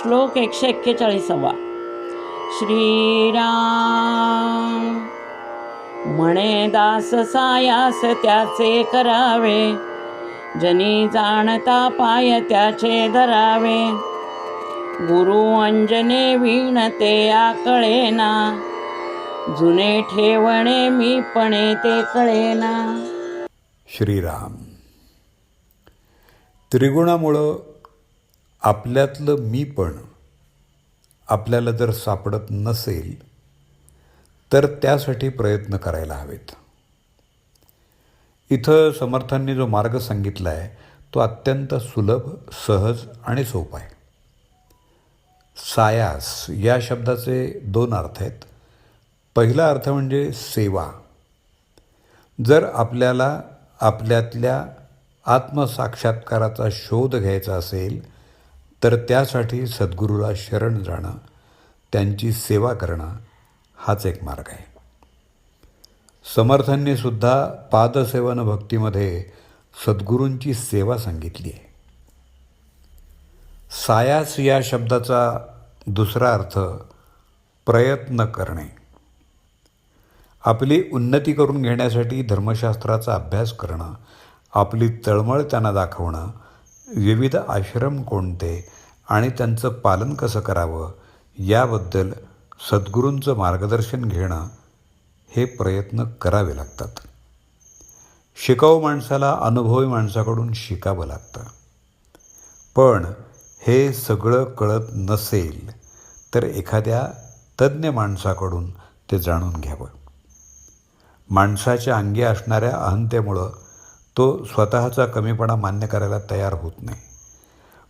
श्लोक एकशे एक्केचाळीसावा. श्रीराम म्हणे दास सायास त्याचे करावे जनी जाणता पाय त्याचे धरावे. गुरु अंजने वीण ते आकळेना जुने ठेवणे मीपणे ते कळेना. श्रीराम त्रिगुणामुळं आपल्यातलं मी पण आपल्याला जर सापडत नसेल तर त्यासाठी प्रयत्न करायला हवेत. इथं समर्थांनी जो मार्ग सांगितला आहे तो अत्यंत सुलभ सहज आणि सोपा आहे. सायास या शब्दाचे दोन अर्थ आहेत. पहिला अर्थ म्हणजे सेवा. जर आपल्याला आपल्यातल्या आत्मसाक्षात्काराचा शोध घ्यायचा असेल तर त्यासाठी सद्गुरूला शरण जाणं त्यांची सेवा करणं हाच एक मार्ग आहे. समर्थांनी सुद्धा पादसेवन भक्तीमध्ये सद्गुरूंची सेवा सांगितली आहे. सायास या शब्दाचा दुसरा अर्थ प्रयत्न करणे. आपली उन्नती करून घेण्यासाठी धर्मशास्त्राचा अभ्यास करणं आपली तळमळ त्यांना दाखवणं विविध आश्रम कोणते आणि त्यांचं पालन कसं करावं याबद्दल सद्गुरूंचं मार्गदर्शन घेणं हे प्रयत्न करावे लागतात. शिकाऊ माणसाला अनुभवी माणसाकडून शिकावं लागतं. पण हे सगळं कळत नसेल तर एखाद्या तज्ज्ञ माणसाकडून ते जाणून घ्यावं. माणसाच्या अंगी असणाऱ्या अहंतेमुळं तो स्वतःचा कमीपणा मान्य करायला तयार होत नाही.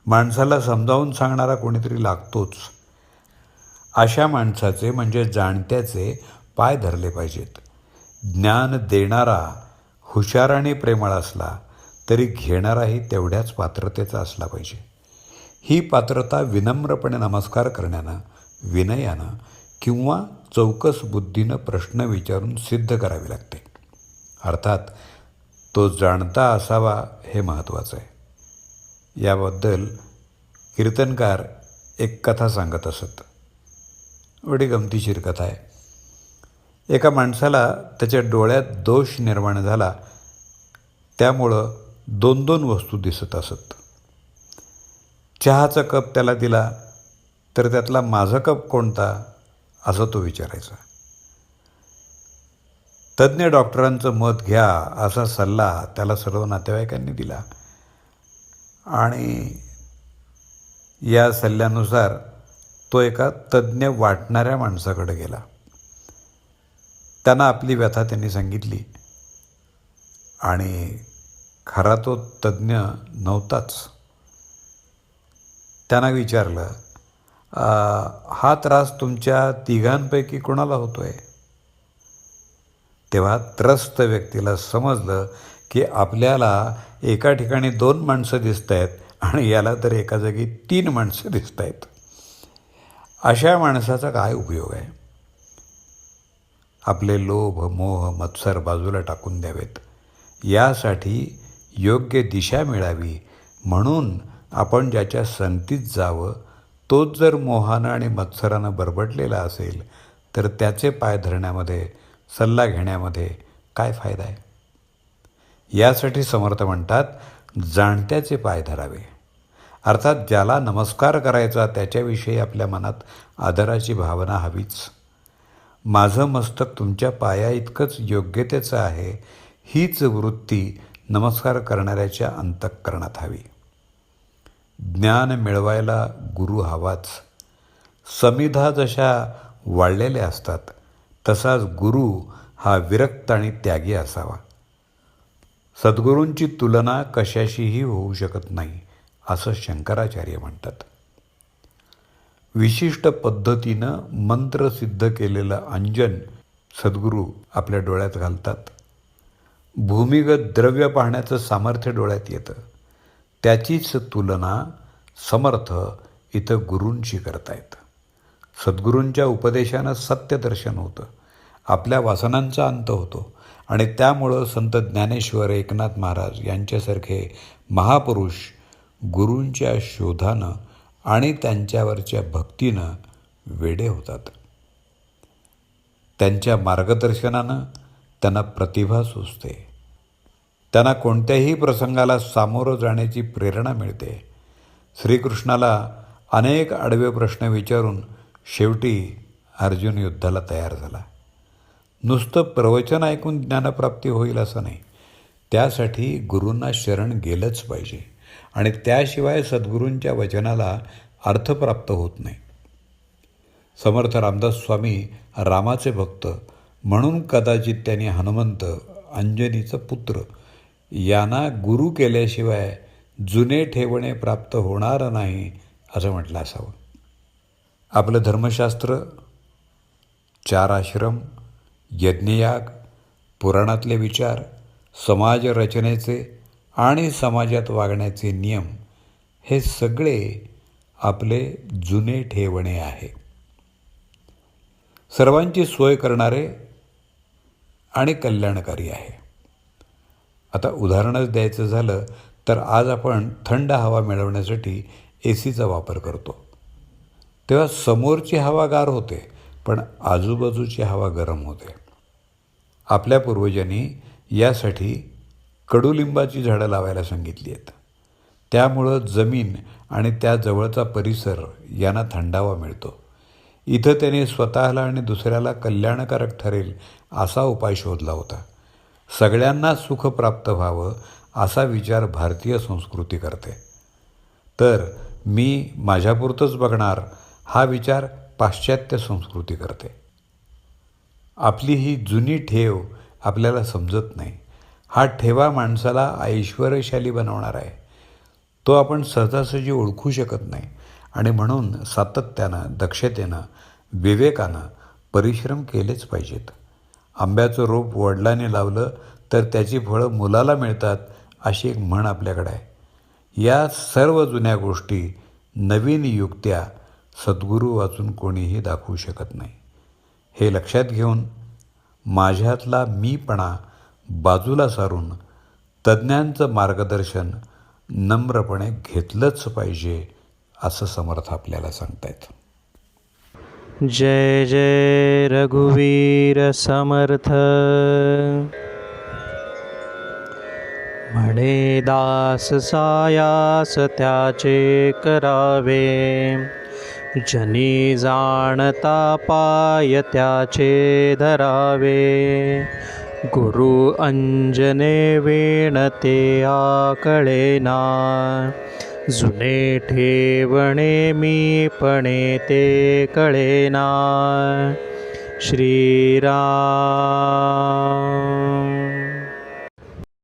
माणसाला समजावून सांगणारा कोणीतरी लागतोच. अशा माणसाचे म्हणजे जाणत्याचे पाय धरले पाहिजेत. ज्ञान देणारा हुशार आणि प्रेमळ असला तरी घेणाराही तेवढ्याच पात्रतेचा असला पाहिजे. ही पात्रता विनम्रपणे नमस्कार करण्यानं विनयानं किंवा चौकस बुद्धीनं प्रश्न विचारून सिद्ध करावी लागते. अर्थात तो जाणता असावा हे महत्त्वाचं आहे. याबद्दल कीर्तनकार एक कथा सांगत असत. एवढी गमतीशीर कथा आहे. एका माणसाला त्याच्या डोळ्यात दोष निर्माण झाला त्यामुळं दोन दोन वस्तू दिसत असत. चहाचा कप त्याला दिला तर त्यातला माझा कप कोणता? असं तो विचारायचा. तज्ज्ञ डॉक्टरांचं मत घ्या असा सल्ला त्याला सर्व नातेवाईकांनी दिला. आणि या सल्ल्यानुसार तो एका तज्ज्ञ वाटणाऱ्या माणसाकडे गेला. त्यांना आपली व्यथा त्यांनी सांगितली. आणि खरा तो तज्ज्ञ नव्हताच. त्यांना विचारलं हा त्रास तुमच्या तिघांपैकी कोणाला होतो आहे तेव्हा त्रस्त व्यक्तीला समजलं की आपल्याला एका ठिकाणी दोन माणसं दिसत आहेत आणि याला तर एका जागी तीन माणसं दिसत आहेत अशा माणसाचा काय उपयोग आहे? आपले लोभ मोह मत्सर बाजूला टाकून द्यावेत. यासाठी योग्य दिशा मिळावी. म्हणून आपण ज्याच्या संगतीत जावं तोच जर मोहानं आणि मत्सरानं बरबडलेला असेल तर त्याचे पाय धरण्यामध्ये सल्ला घेण्यामध्ये काय फायदा आहे? यासाठी समर्थ म्हणतात जाणत्याचे पाय धरावे. अर्थात ज्याला नमस्कार करायचा त्याच्याविषयी आपल्या मनात आदराची भावना हवीच. माझं मस्तक तुमच्या पाया इतकंच योग्यतेचं आहे हीच वृत्ती नमस्कार करणाऱ्याच्या अंतःकरणात हवी. ज्ञान मिळवायला गुरु हवाच. समिधा जशा वाढलेल्या असतात तसाच गुरु हा विरक्त आणि त्यागी असावा. सद्गुरूंची तुलना कशाशीही होऊ शकत नाही असं शंकराचार्य म्हणतात. विशिष्ट पद्धतीनं मंत्र सिद्ध केलेलं अंजन सद्गुरू आपल्या डोळ्यात घालतात. भूमिगत द्रव्य पाहण्याचं सामर्थ्य डोळ्यात येतं. त्याचीच तुलना समर्थ इथं गुरूंशी करतायत सद्गुरूंच्या उपदेशानं सत्यदर्शन होतं. आपल्या वासनांचा अंत होतो. आणि त्यामुळं संत ज्ञानेश्वर एकनाथ महाराज यांच्यासारखे महापुरुष गुरूंच्या शोधानं आणि त्यांच्यावरच्या भक्तीनं वेडे होतात. त्यांच्या मार्गदर्शनानं त्यांना प्रतिभा सुचते. त्यांना कोणत्याही प्रसंगाला सामोरं जाण्याची प्रेरणा मिळते. श्रीकृष्णाला अनेक आडवे प्रश्न विचारून शेवटी अर्जुन युद्धाला तयार झाला. नुसतं प्रवचन ऐकून ज्ञानप्राप्ती होईल असं नाही. त्यासाठी गुरूंना शरण गेलंच पाहिजे आणि त्याशिवाय सद्गुरूंच्या वचनाला अर्थ प्राप्त होत नाही. समर्थ रामदास स्वामी रामाचे भक्त म्हणून कदाचित त्यांनी हनुमंत अंजनीचं पुत्र यांना गुरु केल्याशिवाय जुने ठेवणे प्राप्त होणार नाही असं म्हटलं असावं. आपलं धर्मशास्त्र चार आश्रम यज्ञयाग पुराणातले विचार समाज रचनेचे आणि समाजात वागण्याचे नियम हे सगळे आपले जुने ठेवणे आहे. सर्वांची सोय करणारे आणि कल्याणकारी आहे. आता उदाहरणच द्यायचं झालं तर आज आपण थंड हवा मिळवण्यासाठी ए सीचा वापर करतो. तेव्हा समोरची हवा गार होते पण आजूबाजूची हवा गरम होते. आपल्या पूर्वजांनी यासाठी कडुलिंबाची झाडं लावायला सांगितली आहेत. त्यामुळं जमीन आणि त्याजवळचा परिसर यांना थंडावा मिळतो. इथं त्याने स्वतःला आणि दुसऱ्याला कल्याणकारक ठरेल असा उपाय शोधला होता. सगळ्यांना सुख प्राप्त व्हावं असा विचार भारतीय संस्कृती करते. तर मी माझ्यापुरतंच बघणार हा विचार पाश्चात्य संस्कृती करते. आपली ही जुनी ठेव आपल्याला समजत नाही. हा ठेवा माणसाला ऐश्वर्यशाली बनवणार आहे. तो आपण सहजासहजी ओळखू शकत नाही आणि म्हणून सातत्यानं दक्षतेनं विवेकानं परिश्रम केलेच पाहिजेत. आंब्याचं रोप वडिलाने लावलं तर त्याची फळं मुलाला मिळतात अशी एक म्हण आपल्याकडे आहे. या सर्व जुन्या गोष्टी नवीन युक्त्या सद्गुरू वाचून कोणीही दाखवू शकत नाही. हे लक्षात घेऊन माझ्यातला मीपणा बाजूला सारून तज्ज्ञांचं मार्गदर्शन नम्रपणे घेतलंच पाहिजे असं समर्थ आपल्याला सांगतायत. जय जय रघुवीर समर्थ. म्हणे दास सायास त्याचे करावे. जनी जाणता पाय त्याचे धरावे गुरु अंजने वेणते आकळेना। जुने ठेवणे मी पणे ते कळेना। श्रीराम